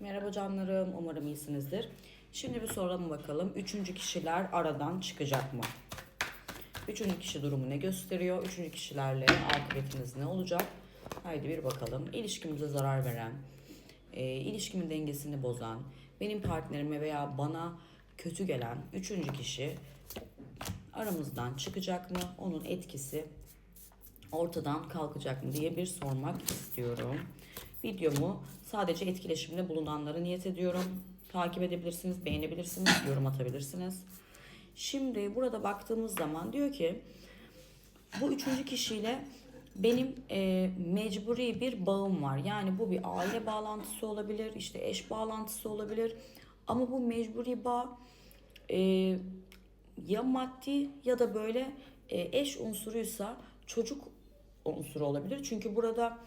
Merhaba canlarım, umarım iyisinizdir. Şimdi bir soralım bakalım. Üçüncü kişiler aradan çıkacak mı? Üçüncü kişi durumu ne gösteriyor? Üçüncü kişilerle akıbetiniz ne olacak? Haydi bir bakalım. İlişkimize zarar veren, e, ilişkimin dengesini bozan, benim partnerime veya bana kötü gelen üçüncü kişi aramızdan çıkacak mı? Onun etkisi ortadan kalkacak mı diye bir sormak istiyorum. Videomu sadece etkileşimde bulunanlara niyet ediyorum. Takip edebilirsiniz, beğenebilirsiniz, yorum atabilirsiniz. Şimdi burada baktığımız zaman diyor ki bu üçüncü kişiyle benim e, mecburi bir bağım var. Yani bu bir aile bağlantısı olabilir, işte eş bağlantısı olabilir. Ama bu mecburi bağ e, ya maddi ya da böyle e, eş unsuruysa çocuk unsuru olabilir. Çünkü burada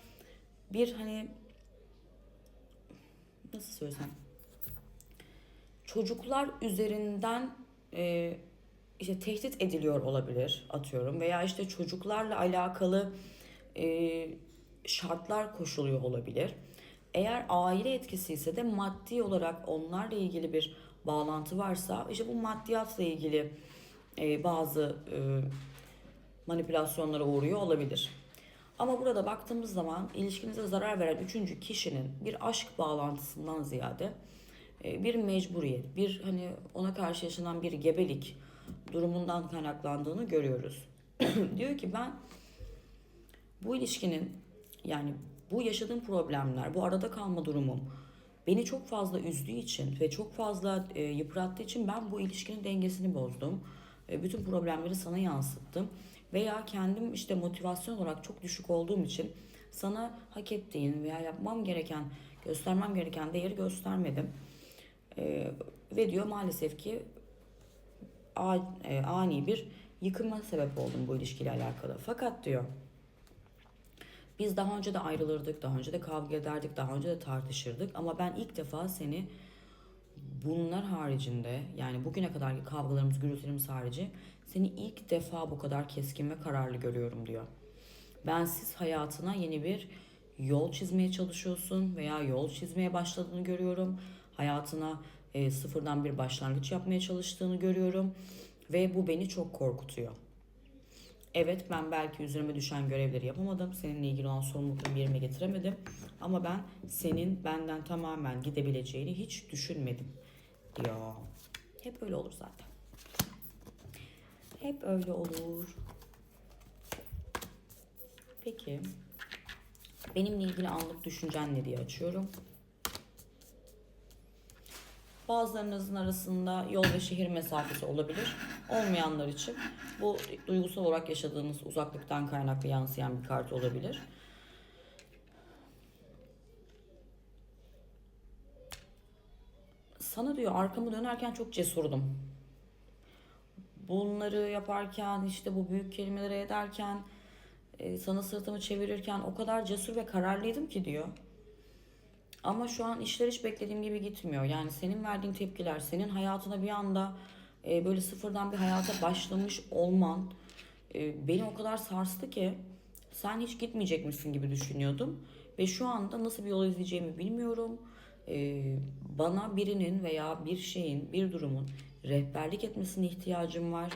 bir hani nasıl söylesem çocuklar üzerinden e, işte tehdit ediliyor olabilir atıyorum veya işte çocuklarla alakalı e, şartlar koşuluyor olabilir. Eğer aile etkisi ise de maddi olarak onlarla ilgili bir bağlantı varsa işte bu maddiyatla ilgili e, bazı e, manipülasyonlara uğruyor olabilir. Ama burada baktığımız zaman ilişkinize zarar veren üçüncü kişinin bir aşk bağlantısından ziyade e, bir mecburiyet, bir hani ona karşı yaşanan bir gebelik durumundan kaynaklandığını görüyoruz. Diyor ki ben bu ilişkinin yani bu yaşadığım problemler, bu arada kalma durumum beni çok fazla üzdüğü için ve çok fazla e, yıprattığı için ben bu ilişkinin dengesini bozdum. E, bütün problemleri sana yansıttım. Veya kendim işte motivasyon olarak çok düşük olduğum için sana hak ettiğin veya yapmam gereken, göstermem gereken değeri göstermedim. E, ve diyor maalesef ki e, ani bir yıkıma sebep oldum bu ilişkiyle alakalı. Fakat diyor biz daha önce de ayrılırdık, daha önce de kavga ederdik, daha önce de tartışırdık ama ben ilk defa seni bunlar haricinde yani bugüne kadarki kavgalarımız, gürültülerimiz harici seni ilk defa bu kadar keskin ve kararlı görüyorum diyor. Bensiz hayatına yeni bir yol çizmeye çalışıyorsun veya yol çizmeye başladığını görüyorum. Hayatına e, sıfırdan bir başlangıç yapmaya çalıştığını görüyorum ve bu beni çok korkutuyor. Evet ben belki üzerime düşen görevleri yapamadım. Seninle ilgili olan sorumluluklarımı yerine getiremedim. Ama ben senin benden tamamen gidebileceğini hiç düşünmedim diyor. Hep öyle olur zaten. Hep öyle olur. Peki. Benimle ilgili anlık düşüncen ne diye açıyorum. Bazılarınızın arasında yol ve şehir mesafesi olabilir. Olmayanlar için bu duygusal olarak yaşadığınız uzaklıktan kaynaklı yansıyan bir kart olabilir. Sana diyor arkamı dönerken çok cesurdum. Bunları yaparken işte bu büyük kelimeleri ederken e, sana sırtımı çevirirken o kadar cesur ve kararlıydım ki diyor. Ama şu an işler hiç beklediğim gibi gitmiyor. Yani senin verdiğin tepkiler, senin hayatına bir anda e, böyle sıfırdan bir hayata başlamış olman e, beni o kadar sarstı ki sen hiç gitmeyecekmişsin gibi düşünüyordum. Ve şu anda nasıl bir yol izleyeceğimi bilmiyorum. E, bana birinin veya bir şeyin, bir durumun rehberlik etmesine ihtiyacım var.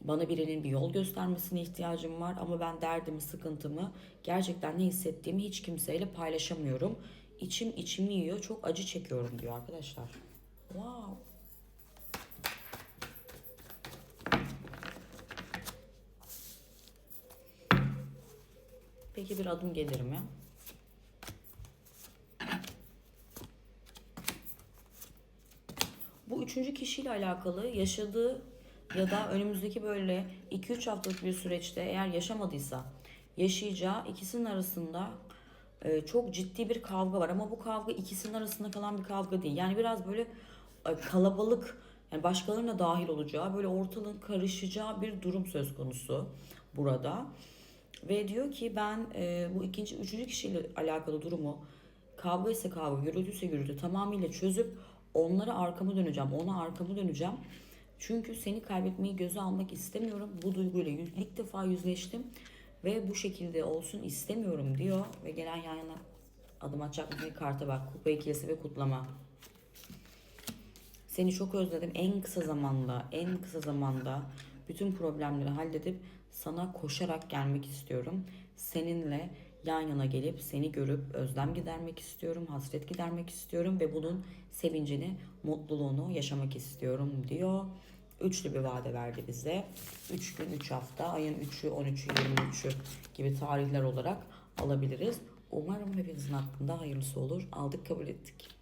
Bana birinin bir yol göstermesine ihtiyacım var ama ben derdimi, sıkıntımı, gerçekten ne hissettiğimi hiç kimseyle paylaşamıyorum. İçim içimi yiyor, çok acı çekiyorum diyor arkadaşlar. Wow. Peki bir adım gelir mi? Bu üçüncü kişiyle alakalı yaşadığı ya da önümüzdeki böyle 2-3 haftalık bir süreçte eğer yaşamadıysa yaşayacağı ikisinin arasında e, çok ciddi bir kavga var ama bu kavga ikisinin arasında kalan bir kavga değil. Yani biraz böyle e, kalabalık yani başkalarına da dahil olacağı böyle ortalığın karışacağı bir durum söz konusu burada. Ve diyor ki ben e, bu ikinci, üçüncü kişiyle alakalı durumu kavga ise kavga, gürültü ise gürültü tamamıyla çözüp onlara arkamı döneceğim, ona arkamı döneceğim. Çünkü seni kaybetmeyi göze almak istemiyorum. Bu duyguyla ilk defa yüzleştim ve bu şekilde olsun istemiyorum diyor ve gelen yan yana Adım atacak mısın? Karta bak. Kupa ikilisi ve kutlama. Seni çok özledim. En kısa zamanda, en kısa zamanda bütün problemleri halledip sana koşarak gelmek istiyorum. Seninle yan yana gelip seni görüp özlem gidermek istiyorum, hasret gidermek istiyorum ve bunun sevincini, mutluluğunu yaşamak istiyorum diyor. Üçlü bir vade verdi bize. 3 gün, 3 hafta, ayın 3'ü, 13'ü, 23'ü gibi tarihler olarak alabiliriz. Umarım hepinizin hakkında hayırlısı olur. Aldık kabul ettik.